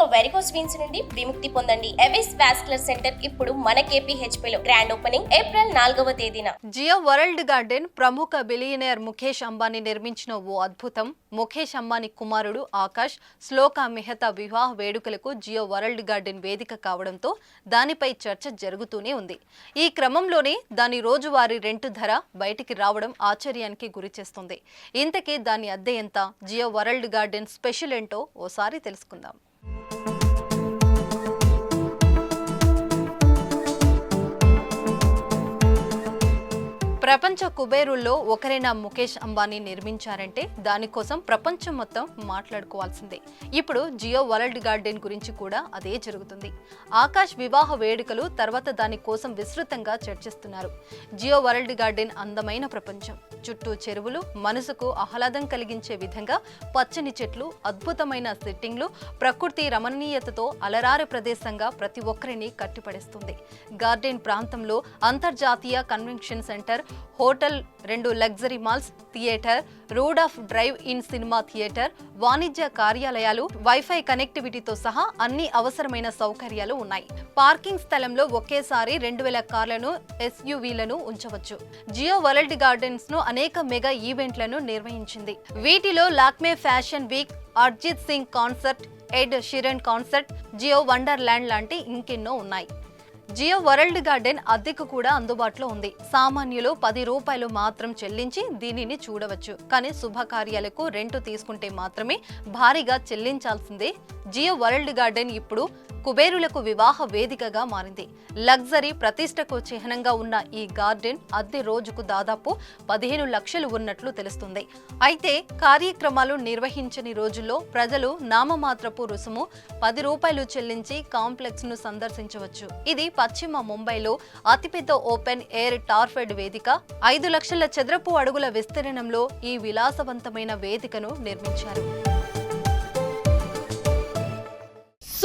ఇక varicose veins నుండి విముక్తి పొందండి. ఎవిస్ వాస్కులర్ సెంటర్ ఇప్పుడు మన KPHP లో గ్రాండ్ ఓపెనింగ్ ఏప్రిల్ నాలుగవ తేదీన. జియో వరల్డ్ గార్డెన్ ప్రముఖ బిలియనర్ ముఖేష్ అంబానీ నిర్మించిన ఓ అద్భుతం. ముఖేష్ అంబానీ కుమారుడు ఆకాష్ శ్లోక మెహతా వివాహ వేడుకలకు జియో వరల్డ్ గార్డెన్ వేదిక కావడంతో దానిపై చర్చ జరుగుతూనే ఉంది. ఈ క్రమంలోనే దాని రోజువారీ రెంటు ధర బయటికి రావడం ఆశ్చర్యానికి గురిచేస్తుంది ఇంతకీ దాని అద్దె ఎంత? జియో వరల్డ్ గార్డెన్ స్పెషల్ ఏంటో ఓసారి తెలుసుకుందాం. ప్రపంచ కుబేరుల్లో ఒకరైన ముఖేష్ అంబానీ నిర్మించారంటే దానికోసం ప్రపంచం మొత్తం మాట్లాడుకోవాల్సిందే. ఇప్పుడు జియో వరల్డ్ గార్డెన్ గురించి కూడా అదే జరుగుతుంది. ఆకాష్ వివాహ వేడుకలు తర్వాత దాని కోసం విస్తృతంగా చర్చిస్తున్నారు. జియో వరల్డ్ గార్డెన్ అందమైన ప్రపంచం. చుట్టూ చెరువులు మనసుకు ఆహ్లాదం కలిగించే విధంగా పచ్చని చెట్లు అద్భుతమైన సెట్టింగ్లు ప్రకృతి రమణీయతతో అలరారు ప్రదేశంగా ప్రతి ఒక్కరిని కట్టిపడేస్తుంది. గార్డెన్ ప్రాంతంలో అంతర్జాతీయ కన్వెన్షన్ సెంటర్ హోటల్ రెండు luxury malls theatre road off drive in cinema theatre వాణిజ్య కార్యాలయాలు వైఫై కనెక్టివిటీతో సహా అన్ని అవసరమైన సౌకర్యాలు ఉన్నాయి. పార్కింగ్ స్థలంలో ఒకేసారి రెండు వేల కార్లను ఎస్యూవీలను ఉంచవచ్చు. జియో వరల్డ్ గార్డెన్స్ను అనేక మెగా ఈవెంట్లను నిర్వహించింది. వీటిలో Lakme fashion week Arijit Singh concert Ed Sheeran concert Jio wonderland లాంటి ఇంకెన్నో ఉన్నాయి. జియో వరల్డ్ గార్డెన్ అద్దెకు కూడా అందుబాటులో ఉంది. సామాన్యులు పది రూపాయలు మాత్రం చెల్లించి దీనిని చూడవచ్చు. కానీ శుభకార్యాలకు రెంటు తీసుకుంటే మాత్రమే భారీగా చెల్లించాల్సిందే. జియో వరల్డ్ గార్డెన్ ఇప్పుడు కుబేరులకు వివాహ వేదికగా మారింది. లగ్జరీ ప్రతిష్టకు చిహ్నంగా ఉన్న ఈ గార్డెన్ అద్దె రోజుకు దాదాపు పదిహేను లక్షలు ఉన్నట్లు తెలుస్తుంది. అయితే కార్యక్రమాలు నిర్వహించని రోజుల్లో ప్రజలు నామమాత్రపు రుసుము పది రూపాయలు చెల్లించి కాంప్లెక్స్ను సందర్శించవచ్చు. ఇది పశ్చిమ ముంబైలో అతిపెద్ద ఓపెన్ ఎయిర్ టార్ఫెడ్ వేదిక. ఐదు లక్షల చదరపు అడుగుల విస్తీర్ణంలో ఈ విలాసవంతమైన వేదికను నిర్మించారు.